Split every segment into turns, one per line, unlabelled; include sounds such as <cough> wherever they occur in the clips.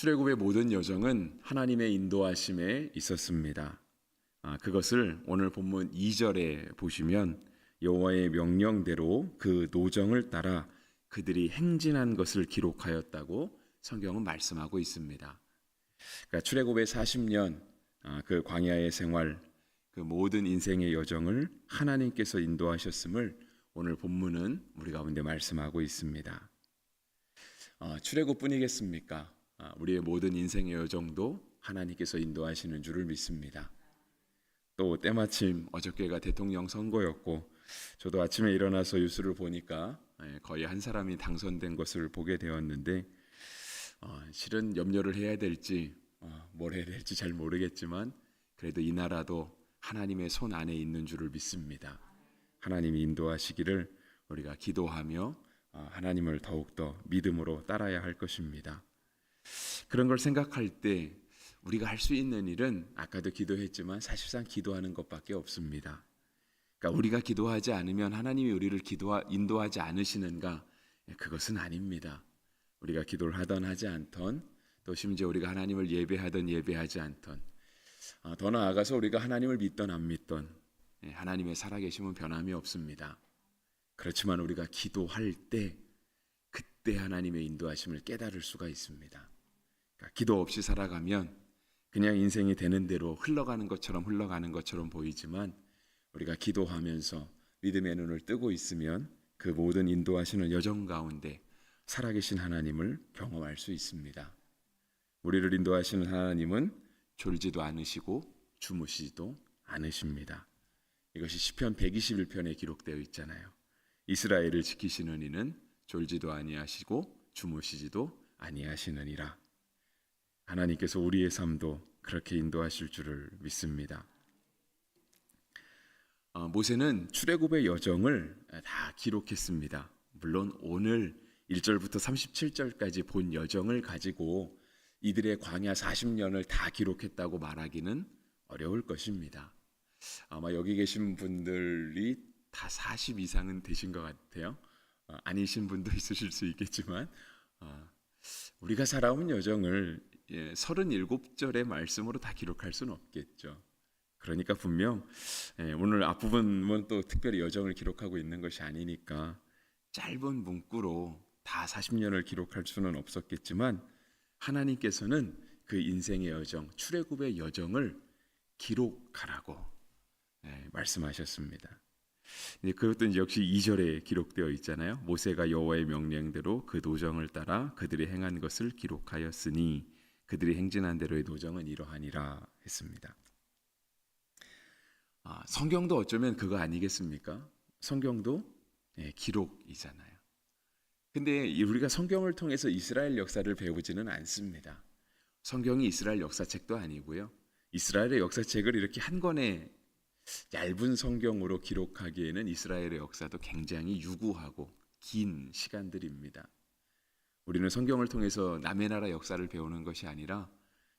출애굽의 모든 여정은 하나님의 인도하심에 있었습니다. 아, 그것을 오늘 본문 2절에 보시면 여호와의 명령대로 그 노정을 따라 그들이 행진한 것을 기록하였다고 성경은 말씀하고 있습니다. 그러니까 출애굽의 40년 아, 그 광야의 생활 그 모든 인생의 여정을 하나님께서 인도하셨음을 오늘 본문은 우리 가운데 말씀하고 있습니다. 어, 출애굽뿐이겠습니까? 아, 우리의 모든 인생의 여정도 하나님께서 인도하시는 줄을 믿습니다. 또 때마침 어저께가 대통령 선거였고 저도 아침에 일어나서 뉴스를 보니까 예, 거의 한 사람이 당선된 것을 보게 되었는데 어, 실은 염려를 해야 될지 어, 뭘 해야 될지 잘 모르겠지만 그래도 이 나라도 하나님의 손 안에 있는 줄을 믿습니다. 하나님이 인도하시기를 우리가 기도하며 어, 하나님을 더욱더 믿음으로 따라야 할 것입니다. 그런 걸 생각할 때 우리가 할 수 있는 일은 아까도 기도했지만 사실상 기도하는 것밖에 없습니다. 그러니까 우리가 기도하지 않으면 하나님이 우리를 기도하, 인도하지 않으시는가? 예, 그것은 아닙니다. 우리가 기도를 하던 하지 않던 또 심지어 우리가 하나님을 예배하던 예배하지 않던 아, 더 나아가서 우리가 하나님을 믿던 안 믿던 예, 하나님의 살아계심은 변함이 없습니다. 그렇지만 우리가 기도할 때 그때 하나님의 인도하심을 깨달을 수가 있습니다. 그러니까 기도 없이 살아가면 그냥 인생이 되는 대로 흘러가는 것처럼 흘러가는 것처럼 보이지만 우리가 기도하면서 믿음의 눈을 뜨고 있으면 그 모든 인도하시는 여정 가운데 살아계신 하나님을 경험할 수 있습니다. 우리를 인도하시는 하나님은 졸지도 않으시고 주무시지도 않으십니다. 이것이 시편 121편에 기록되어 있잖아요. 이스라엘을 지키시는 이는 졸지도 아니하시고 주무시지도 아니하시느니라. 하나님께서 우리의 삶도 그렇게 인도하실 줄을 믿습니다. 어, 모세는 출애굽의 여정을 다 기록했습니다. 물론 오늘 1절부터 37절까지 본 여정을 가지고 이들의 광야 40년을 다 기록했다고 말하기는 어려울 것입니다. 아마 여기 계신 분들이 다 40 이상은 되신 것 같아요. 어, 아니신 분도 <laughs> 있으실 수 있겠지만 어, 우리가 살아온 여정을 예, 37절의 말씀으로 다 기록할 수는 없겠죠. 그러니까 분명 예, 오늘 앞부분은 또 특별히 여정을 기록하고 있는 것이 아니니까 짧은 문구로 다 40년을 기록할 수는 없었겠지만 하나님께서는 그 인생의 여정, 출애굽의 여정을 기록하라고 예, 말씀하셨습니다. 이제 그것도 이제 역시 2절에 기록되어 있잖아요. 모세가 여호와의 명령대로 그 노정을 따라 그들이 행한 것을 기록하였으니 그들이 행진한 대로의 노정은 이러하니라 했습니다. 아, 성경도 어쩌면 그거 아니겠습니까? 성경도 예, 기록이잖아요. 근데 우리가 성경을 통해서 이스라엘 역사를 배우지는 않습니다. 성경이 이스라엘 역사책도 아니고요. 이스라엘의 역사책을 이렇게 한 권에 얇은 성경으로 기록하기에는 이스라엘의 역사도 굉장히 유구하고 긴 시간들입니다. 우리는 성경을 통해서 남의 나라 역사를 배우는 것이 아니라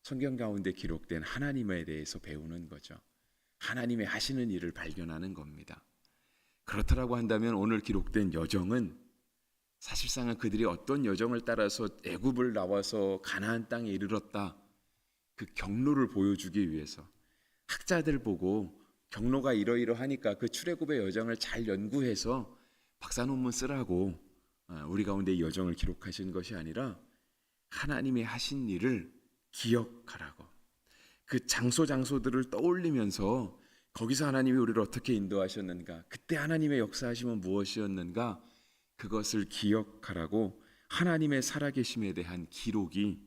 성경 가운데 기록된 하나님에 대해서 배우는 거죠. 하나님의 하시는 일을 발견하는 겁니다. 그렇다라고 한다면 오늘 기록된 여정은 사실상은 그들이 어떤 여정을 따라서 애굽을 나와서 가나안 땅에 이르렀다 그 경로를 보여주기 위해서 학자들 보고 경로가 이러이러하니까 그 출애굽의 여정을 잘 연구해서 박사 논문 쓰라고 어, 우리 가운데 이 여정을 기록하신 것이 아니라 하나님의 하신 일을 기억하라고 그 장소 장소들을 떠올리면서 거기서 하나님이 우리를 어떻게 인도하셨는가 그때 하나님의 역사하심은 무엇이었는가 그것을 기억하라고 하나님의 살아계심에 대한 기록이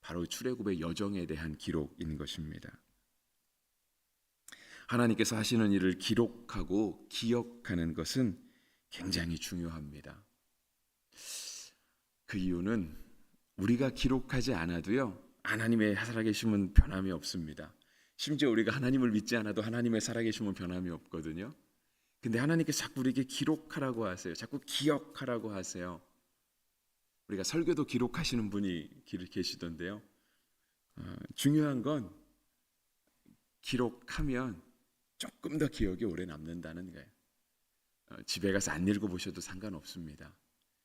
바로 출애굽의 여정에 대한 기록인 것입니다. 하나님께서 하시는 일을 기록하고 기억하는 것은 굉장히 중요합니다. 그 이유는 우리가 기록하지 않아도요, 하나님의 살아계심은 변함이 없습니다. 심지어 우리가 하나님을 믿지 않아도 하나님의 살아계심은 변함이 없거든요. 근데 하나님께서 자꾸 우리에게 기록하라고 하세요. 자꾸 기억하라고 하세요. 우리가 설교도 기록하시는 분이 계시던데요. 어, 중요한 건 기록하면 조금 더 기억이 오래 남는다는 거예요. 어, 집에 가서 안 읽어보셔도 상관없습니다.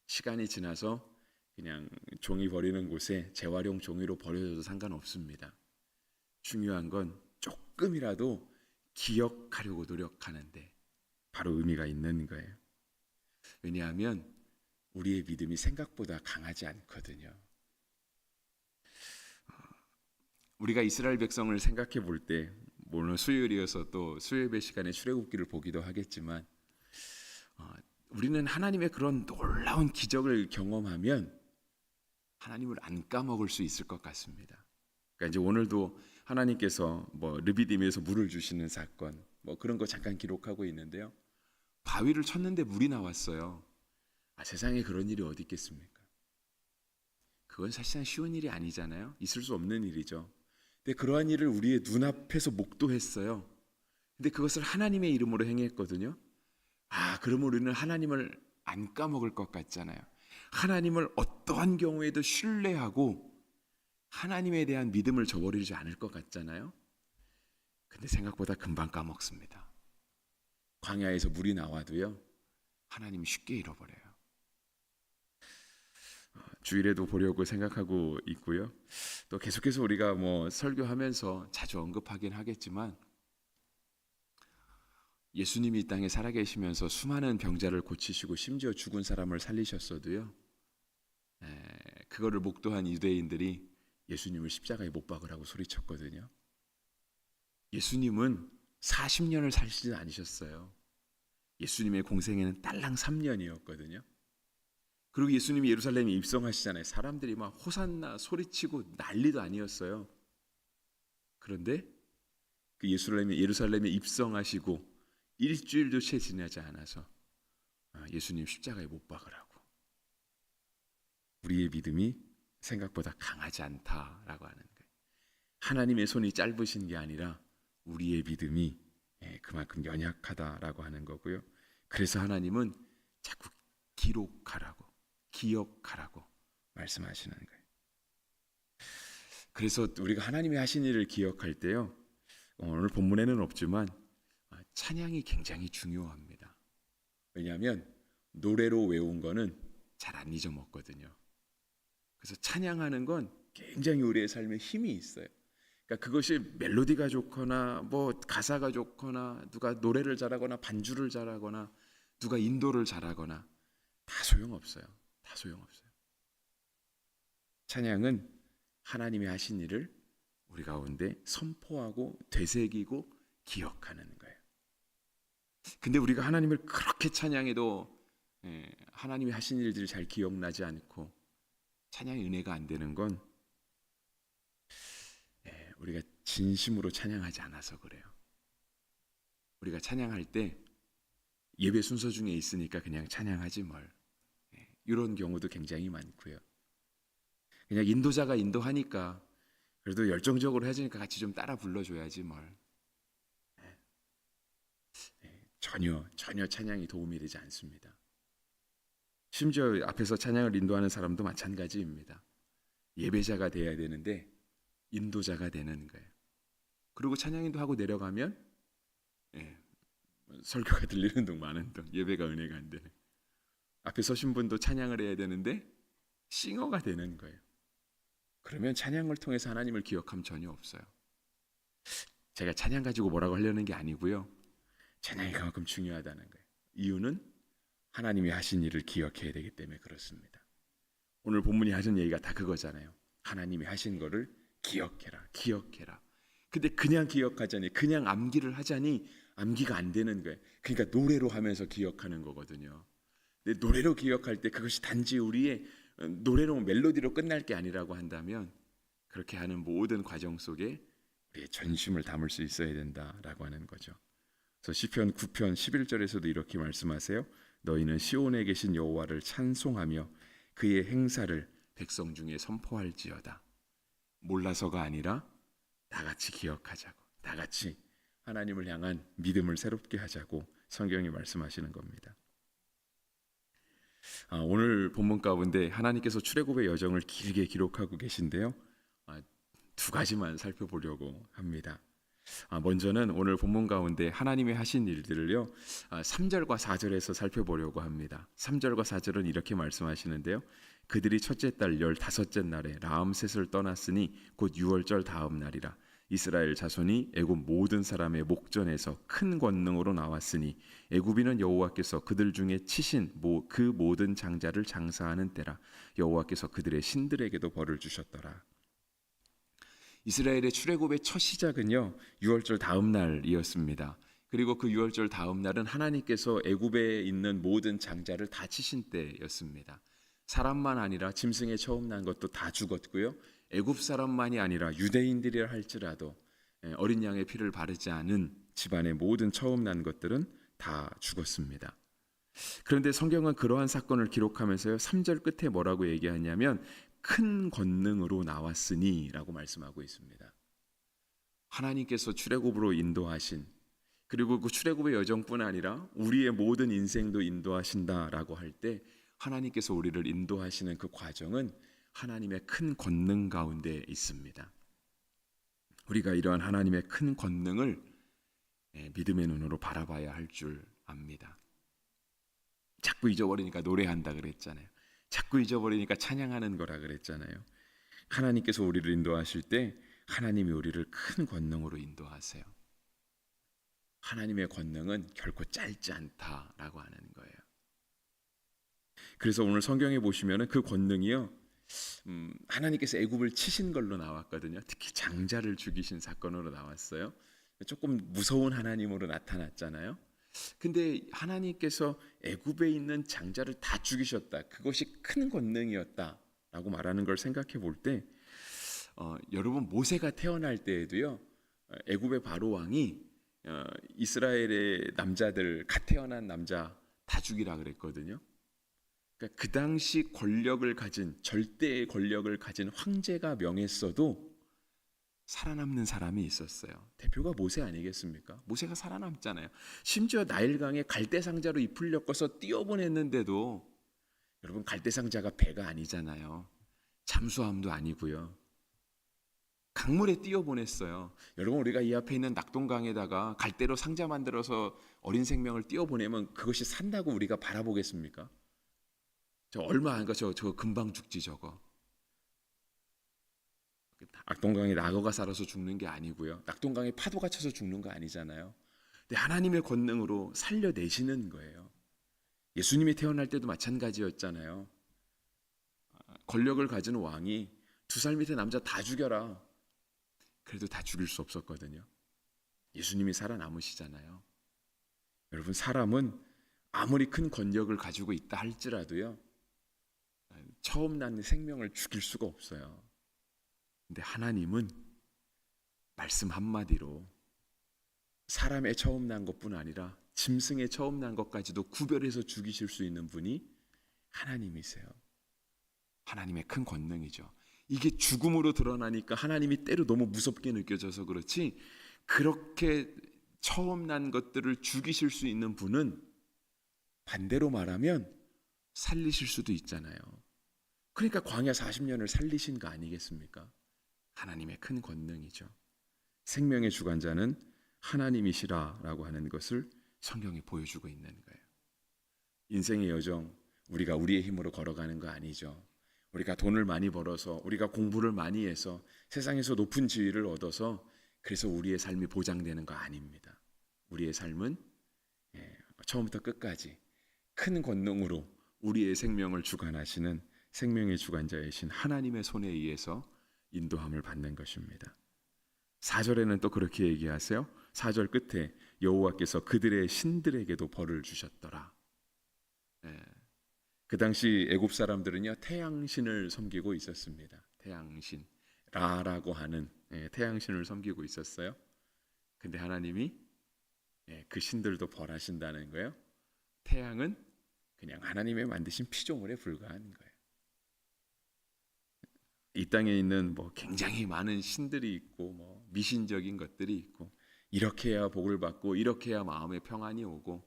시간이 지나서 그냥 종이 버리는 곳에 재활용 종이로 버려져도 상관없습니다. 중요한 건 조금이라도 기억하려고 노력하는데 바로 의미가 있는 거예요. 왜냐하면 우리의 믿음이 생각보다 강하지 않거든요. 우리가 이스라엘 백성을 생각해 볼 때 물론 수요일이어서 또 수요예배 시간에 출애굽기를 보기도 하겠지만 어, 우리는 하나님의 그런 놀라운 기적을 경험하면 하나님을 안 까먹을 수 있을 것 같습니다. 그러니까 이제 오늘도 하나님께서 뭐 르비딤에서 물을 주시는 사건 뭐 그런 거 잠깐 기록하고 있는데요. 바위를 쳤는데 물이 나왔어요. 아, 세상에 그런 일이 어디 있겠습니까? 그건 사실상 쉬운 일이 아니잖아요. 있을 수 없는 일이죠. 근데 그러한 일을 우리의 눈앞에서 목도했어요. 근데 그것을 하나님의 이름으로 행했거든요. 아, 그러면 우리는 하나님을 안 까먹을 것 같잖아요. 하나님을 어떠한 경우에도 신뢰하고 하나님에 대한 믿음을 저버리지 않을 것 같잖아요. 근데 생각보다 금방 까먹습니다. 광야에서 물이 나와도요. 하나님 쉽게 잃어버려요. 어, 주일에도 보려고 생각하고 있고요. 또 계속해서 우리가 뭐 설교하면서 자주 언급하긴 하겠지만 예수님이 이 땅에 살아계시면서 수많은 병자를 고치시고 심지어 죽은 사람을 살리셨어도요. 에, 그거를 목도한 유대인들이 예수님을 십자가에 못 박으라고 소리쳤거든요. 예수님은 40년을 사시지 않으셨어요. 예수님의 공생에는 딸랑 3년이었거든요. 그리고 예수님이 예루살렘에 입성하시잖아요. 사람들이 막 호산나 소리치고 난리도 아니었어요. 그런데 그 예루살렘에 예루살렘에 입성하시고 일주일도 채 지나지 않아서 아, 예수님 십자가에 못 박으라고. 우리의 믿음이 생각보다 강하지 않다라고 하는 거예요. 하나님의 손이 짧으신 게 아니라 우리의 믿음이 예, 그만큼 연약하다라고 하는 거고요. 그래서 하나님은 자꾸 기록하라고, 기억하라고 말씀하시는 거예요. 그래서 우리가 하나님이 하신 일을 기억할 때요. 오늘 본문에는 없지만 아, 찬양이 굉장히 중요합니다. 왜냐하면 노래로 외운 거는 잘 안 잊어먹거든요. 그래서 찬양하는 건 굉장히 우리의 삶에 힘이 있어요. 그러니까 그것이 멜로디가 좋거나 뭐 가사가 좋거나 누가 노래를 잘하거나 반주를 잘하거나 누가 인도를 잘하거나 다 소용없어요. 다 소용없어요. 찬양은 하나님이 하신 일을 우리 가운데 선포하고 되새기고 기억하는 거예요. 근데 우리가 하나님을 그렇게 찬양해도 예, 하나님이 하신 일들이 잘 기억나지 않고 찬양의 은혜가 안 되는 건 예, 우리가 진심으로 찬양하지 않아서 그래요. 우리가 찬양할 때 예배 순서 중에 있으니까 그냥 찬양하지 뭘. 예, 이런 경우도 굉장히 많고요. 그냥 인도자가 인도하니까 그래도 열정적으로 해주니까 같이 좀 따라 불러줘야지 뭘. 예, 예, 전혀 전혀 찬양이 도움이 되지 않습니다. 심지어 앞에서 찬양을 인도하는 사람도 마찬가지입니다. 예배자가 돼야 되는데 인도자가 되는 거예요. 그리고 찬양인도 하고 내려가면 예, 설교가 들리는 동 많은 동 예배가 은혜가 안 되는. 앞에 서신 분도 찬양을 해야 되는데 싱어가 되는 거예요. 그러면 찬양을 통해서 하나님을 기억함 전혀 없어요. 제가 찬양 가지고 뭐라고 하려는 게 아니고요. 찬양이 그만큼 중요하다는 거예요. 이유는 하나님이 하신 일을 기억해야 되기 때문에 그렇습니다. 오늘 본문이 하신 얘기가 다 그거잖아요. 하나님이 하신 거를 기억해라, 기억해라. 근데 그냥 기억하자니, 그냥 암기를 하자니 암기가 안 되는 거예요. 그러니까 노래로 하면서 기억하는 거거든요. 노래로 기억할 때 그것이 단지 우리의 노래로 멜로디로 끝날 게 아니라고 한다면 그렇게 하는 모든 과정 속에 우리의 전심을 담을 수 있어야 된다라고 하는 거죠. 그래서 시편 9편 11절에서도 이렇게 말씀하세요. 너희는 시온에 계신 여호와를 찬송하며 그의 행사를 백성 중에 선포할지어다. 몰라서가 아니라 다 같이 기억하자고. 다 같이 하나님을 향한 믿음을 새롭게 하자고 성경이 말씀하시는 겁니다. 아, 오늘 본문 가운데 하나님께서 출애굽의 여정을 길게 기록하고 계신데요. 아, 두 가지만 살펴보려고 합니다. 아, 먼저는 오늘 본문 가운데 하나님이 하신 일들을요. 아, 3절과 4절에서 살펴보려고 합니다. 3절과 4절은 이렇게 말씀하시는데요. 그들이 첫째 달 열다섯째 날에 라암셋을 떠났으니 곧 유월절 다음 날이라 이스라엘 자손이 애굽 모든 사람의 목전에서 큰 권능으로 나왔으니 애굽인은 여호와께서 그들 중에 치신 모, 그 모든 장자를 장사하는 때라 여호와께서 그들의 신들에게도 벌을 주셨더라. 이스라엘의 출애굽의 첫 시작은요 유월절 다음 날이었습니다. 그리고 그 유월절 다음 날은 하나님께서 애굽에 있는 모든 장자를 다 치신 때였습니다. 사람만 아니라 짐승에 처음 난 것도 다 죽었고요. 애굽 사람만이 아니라 유대인들이라 할지라도 예, 어린 양의 피를 바르지 않은 집안의 모든 처음 난 것들은 다 죽었습니다. 그런데 성경은 그러한 사건을 기록하면서요. 3절 끝에 뭐라고 얘기하냐면 큰 권능으로 나왔으니라고 말씀하고 있습니다. 하나님께서 출애굽으로 인도하신 그리고 그 출애굽의 여정뿐 아니라 우리의 모든 인생도 인도하신다라고 할 때 하나님께서 우리를 인도하시는 그 과정은 하나님의 큰 권능 가운데 있습니다. 우리가 이러한 하나님의 큰 권능을 예, 믿음의 눈으로 바라봐야 할 줄 압니다. 자꾸 잊어버리니까 노래한다 그랬잖아요. 자꾸 잊어버리니까 찬양하는 거라 그랬잖아요. 하나님께서 우리를 인도하실 때 하나님이 우리를 큰 권능으로 인도하세요. 하나님의 권능은 결코 짧지 않다라고 하는 거예요. 그래서 오늘 성경에 보시면은 그 권능이요. 음, 하나님께서 애굽을 치신 걸로 나왔거든요. 특히 장자를 죽이신 사건으로 나왔어요. 조금 무서운 하나님으로 나타났잖아요. 근데 하나님께서 애굽에 있는 장자를 다 죽이셨다. 그것이 큰 권능이었다라고 말하는 걸 생각해 볼 때, 어, 여러분 모세가 태어날 때에도요, 어, 애굽의 바로 왕이 어, 이스라엘의 남자들 갓 태어난 남자 다 죽이라 그랬거든요. 그러니까 그 당시 권력을 가진 절대의 권력을 가진 황제가 명했어도 살아남는 사람이 있었어요. 대표가 모세 아니겠습니까? 모세가 살아남잖아요. 심지어 나일강에 갈대상자로 잎을 엮어서 띄어보냈는데도 여러분 갈대상자가 배가 아니잖아요. 잠수함도 아니고요. 강물에 띄어보냈어요. 여러분 우리가 이 앞에 있는 낙동강에다가 갈대로 상자 만들어서 어린 생명을 띄어보내면 그것이 산다고 우리가 바라보겠습니까? 저 얼마 안가 저 저 금방 죽지 저거. 낙동강에 낙어가 살아서 죽는 게 아니고요. 낙동강에 파도가 쳐서 죽는 거 아니잖아요. 근데 하나님의 권능으로 살려내시는 거예요. 예수님이 태어날 때도 마찬가지였잖아요. 권력을 가진 왕이 두 살 밑에 남자 다 죽여라. 그래도 다 죽일 수 없었거든요. 예수님이 살아남으시잖아요. 여러분 사람은 아무리 큰 권력을 가지고 있다 할지라도요. 처음 난 생명을 죽일 수가 없어요. 근데 하나님은 말씀 한마디로 사람의 처음 난 것뿐 아니라 짐승의 처음 난 것까지도 구별해서 죽이실 수 있는 분이 하나님이세요. 하나님의 큰 권능이죠. 이게 죽음으로 드러나니까 하나님이 때로 너무 무섭게 느껴져서 그렇지 그렇게 처음 난 것들을 죽이실 수 있는 분은 반대로 말하면 살리실 수도 있잖아요. 그러니까 광야 40년을 살리신 거 아니겠습니까? 하나님의 큰 권능이죠. 생명의 주관자는 하나님이시라라고 하는 것을 성경이 보여주고 있는 거예요. 인생의 여정 우리가 우리의 힘으로 걸어가는 거 아니죠. 우리가 돈을 많이 벌어서 우리가 공부를 많이 해서 세상에서 높은 지위를 얻어서 그래서 우리의 삶이 보장되는 거 아닙니다. 우리의 삶은 예, 처음부터 끝까지 큰 권능으로 우리의 생명을 주관하시는 생명의 주관자이신 하나님의 손에 의해서 인도함을 받는 것입니다. 4절에는 또 그렇게 얘기하세요. 4절 끝에 여호와께서 그들의 신들에게도 벌을 주셨더라. 예. 그 당시 애굽 사람들은요 태양신을 섬기고 있었습니다. 태양신 라라고 하는 예, 태양신을 섬기고 있었어요. 근데 하나님이 예, 그 신들도 벌하신다는 거예요. 태양은 그냥 하나님의 만드신 피조물에 불과한 거예요. 이 땅에 있는 뭐 굉장히 많은 신들이 있고 뭐 미신적인 것들이 있고 이렇게 해야 복을 받고 이렇게 해야 마음의 평안이 오고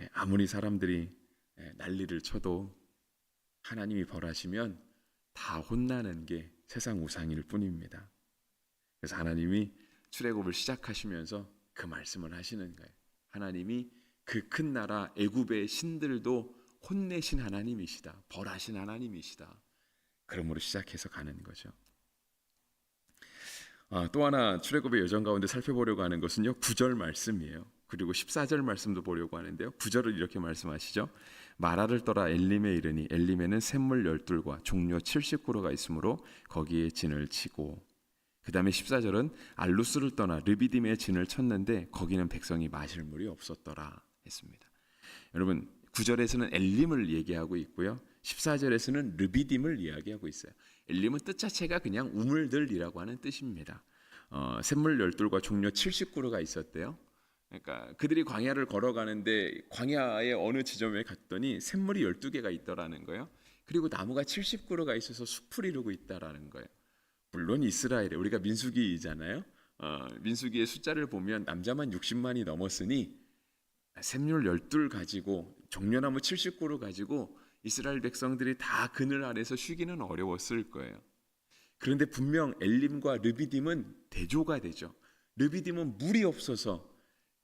예, 아무리 사람들이 예, 난리를 쳐도 하나님이 벌하시면 다 혼나는 게 세상 우상일 뿐입니다. 그래서 하나님이 출애굽을 시작하시면서 그 말씀을 하시는 거예요. 하나님이 그 큰 나라 애굽의 신들도 혼내신 하나님이시다. 벌하신 하나님이시다. 그러므로 시작해서 가는 거죠. 아, 또 하나 출애굽의 여정 가운데 살펴보려고 하는 것은요. 9절 말씀이에요. 그리고 14절 말씀도 보려고 하는데요. 9절을 이렇게 말씀하시죠. 마라를 떠라 엘림에 이르니 엘림에는 샘물 열둘과 종려 70그루가 있으므로 거기에 진을 치고 그 다음에 14절은 알루스를 떠나 르비딤에 진을 쳤는데 거기는 백성이 마실 물이 없었더라 했습니다. 여러분 9절에서는 엘림을 얘기하고 있고요. 14절에서는 르비딤을 이야기하고 있어요. 엘림은 뜻 자체가 그냥 우물들이라고 하는 뜻입니다. 어, 샘물 열둘과 종려 70그루가 있었대요. 그러니까 그들이 광야를 걸어가는데 광야의 어느 지점에 갔더니 샘물이 12개가 있더라는 거예요. 그리고 나무가 70그루가 있어서 숲을 이루고 있다라는 거예요. 물론 이스라엘에 우리가 민수기잖아요. 어, 민수기의 숫자를 보면 남자만 60만이 넘었으니 샘물 12 가지고 종려나무 70그루 가지고 이스라엘 백성들이 다 그늘 아래서 쉬기는 어려웠을 거예요. 그런데 분명 엘림과 르비딤은 대조가 되죠. 르비딤은 물이 없어서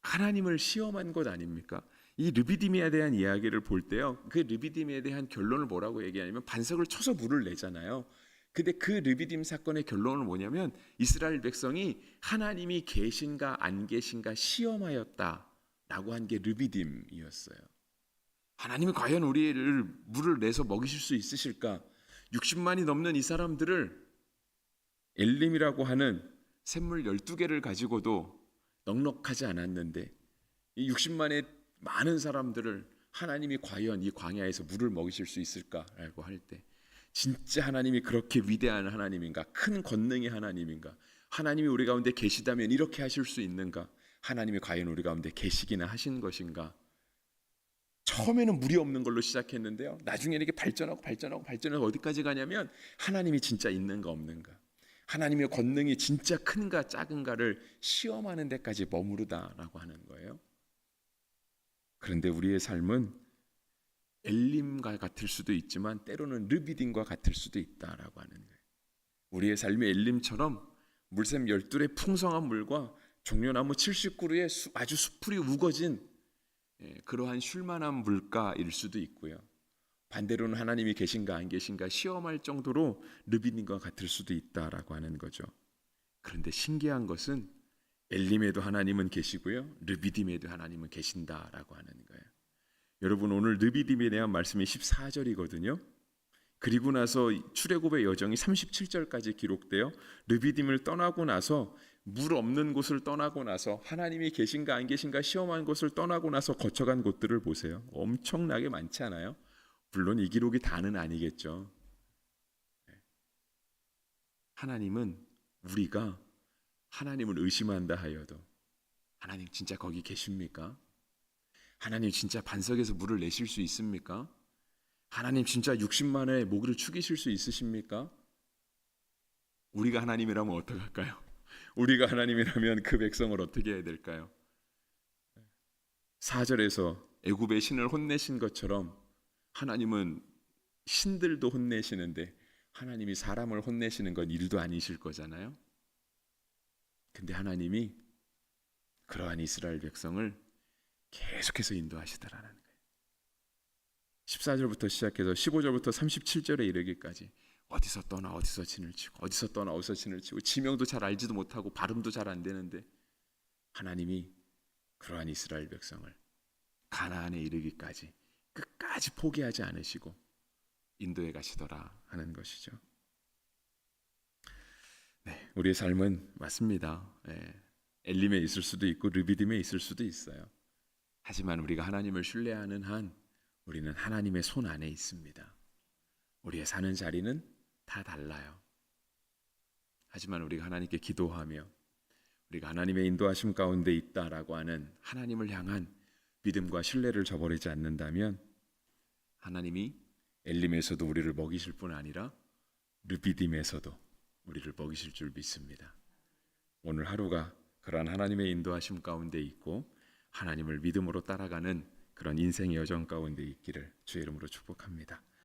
하나님을 시험한 것 아닙니까? 이 르비딤에 대한 이야기를 볼 때요. 그 르비딤에 대한 결론을 뭐라고 얘기하냐면 반석을 쳐서 물을 내잖아요. 근데 그 르비딤 사건의 결론은 뭐냐면 이스라엘 백성이 하나님이 계신가 안 계신가 시험하였다라고 한 게 르비딤이었어요. 하나님이 과연 우리를 물을 내서 먹이실 수 있으실까? 60만이 넘는 이 사람들을 엘림이라고 하는 샘물 12개를 가지고도 넉넉하지 않았는데 이 60만의 많은 사람들을 하나님이 과연 이 광야에서 물을 먹이실 수 있을까라고 할 때 진짜 하나님이 그렇게 위대한 하나님인가? 큰 권능의 하나님인가? 하나님이 우리 가운데 계시다면 이렇게 하실 수 있는가? 하나님이 과연 우리 가운데 계시기나 하신 것인가? 처음에는 물이 없는 걸로 시작했는데요. 나중에는 이게 발전하고 발전하고 발전해서 어디까지 가냐면 하나님이 진짜 있는가 없는가? 하나님의 권능이 진짜 큰가 작은가를 시험하는 데까지 머무르다라고 하는 거예요. 그런데 우리의 삶은 엘림과 같을 수도 있지만 때로는 르비딘과 같을 수도 있다라고 하는 거예요. 우리의 삶이 엘림처럼 물샘 열둘의 풍성한 물과 종려나무 70그루의 아주 수풀이 우거진 예, 그러한 쉴만한 물가일 수도 있고요. 반대로는 하나님이 계신가 안 계신가 시험할 정도로 르비님과 같을 수도 있다라고 하는 거죠. 그런데 신기한 것은 엘림에도 하나님은 계시고요. 르비딤에도 하나님은 계신다라고 하는 거예요. 여러분 오늘 르비딤에 대한 말씀이 14절이거든요. 그리고 나서 출애굽의 여정이 37절까지 기록되어 르비딤을 떠나고 나서 물 없는 곳을 떠나고 나서 하나님이 계신가 안 계신가 시험한 곳을 떠나고 나서 거쳐간 곳들을 보세요. 엄청나게 많지 않아요? 물론 이 기록이 다는 아니겠죠. 하나님은 우리가 하나님을 의심한다 하여도 하나님 진짜 거기 계십니까? 하나님 진짜 반석에서 물을 내실 수 있습니까? 하나님 진짜 60만의 모기를 죽이실 수 있으십니까? 우리가 하나님이라면 어떡할까요? 우리가 하나님이라면 그 백성을 어떻게 해야 될까요? 4절에서 애굽의 신을 혼내신 것처럼 하나님은 신들도 혼내시는데 하나님이 사람을 혼내시는 건 일도 아니실 거잖아요. 근데 하나님이 그러한 이스라엘 백성을 계속해서 인도하시더라는 거예요. 14절부터 시작해서 15절부터 37절에 이르기까지 어디서 떠나 어디서 진을 치고 어디서 떠나 어디서 진을 치고 지명도 잘 알지도 못하고 발음도 잘 안 되는데 하나님이 그러한 이스라엘 백성을 가나안에 이르기까지 끝까지 포기하지 않으시고 인도에 가시더라 하는 것이죠. 네, 우리의 삶은 맞습니다. 네, 엘림에 있을 수도 있고 르비딤에 있을 수도 있어요. 하지만 우리가 하나님을 신뢰하는 한 우리는 하나님의 손 안에 있습니다. 우리의 사는 자리는 다 달라요. 하지만 우리가 하나님께 기도하며 우리가 하나님의 인도하심 가운데 있다라고 하는 하나님을 향한 믿음과 신뢰를 저버리지 않는다면 하나님이 엘림에서도 우리를 먹이실 뿐 아니라 르비딤에서도 우리를 먹이실 줄 믿습니다. 오늘 하루가 그러한 하나님의 인도하심 가운데 있고 하나님을 믿음으로 따라가는 그런 인생의 여정 가운데 있기를 주의 이름으로 축복합니다.